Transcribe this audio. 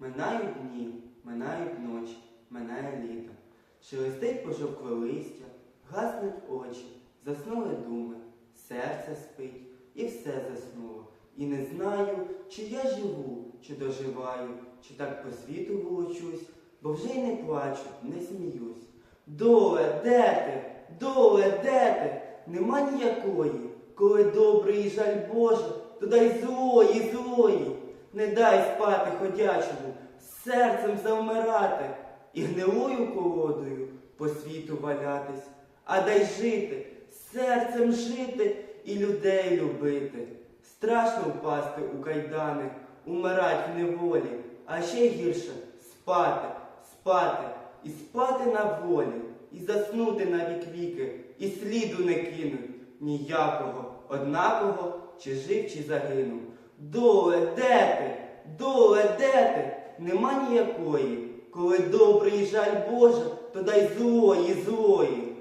Минають дні, минають ночі, минає літо. Шелестить пожовкле листя, гаснуть очі, заснули думи, серце спить, і все заснуло. І не знаю, чи я живу, чи доживаю, чи так по світу волочусь, бо вже й не плачу, не сміюсь. Доле, де ти? Доле, де ти? Нема ніякої. Коли добрий жаль Боже, то дай злої, злої. Не дай спати ходячому, серцем завмирати і гнилою колодою по світу валятись, а дай жити, серцем жити і людей любити. Страшно впасти у кайдани, умирать в неволі, а ще гірше спати, спати і спати на волі, і заснути на вік віки, і сліду не кинуть ніякого, однаково, чи жив, чи загинув. Доле, де ти? Доле, де ти? Нема ніякої. Коли добрий жаль Божа, то дай злої, злої.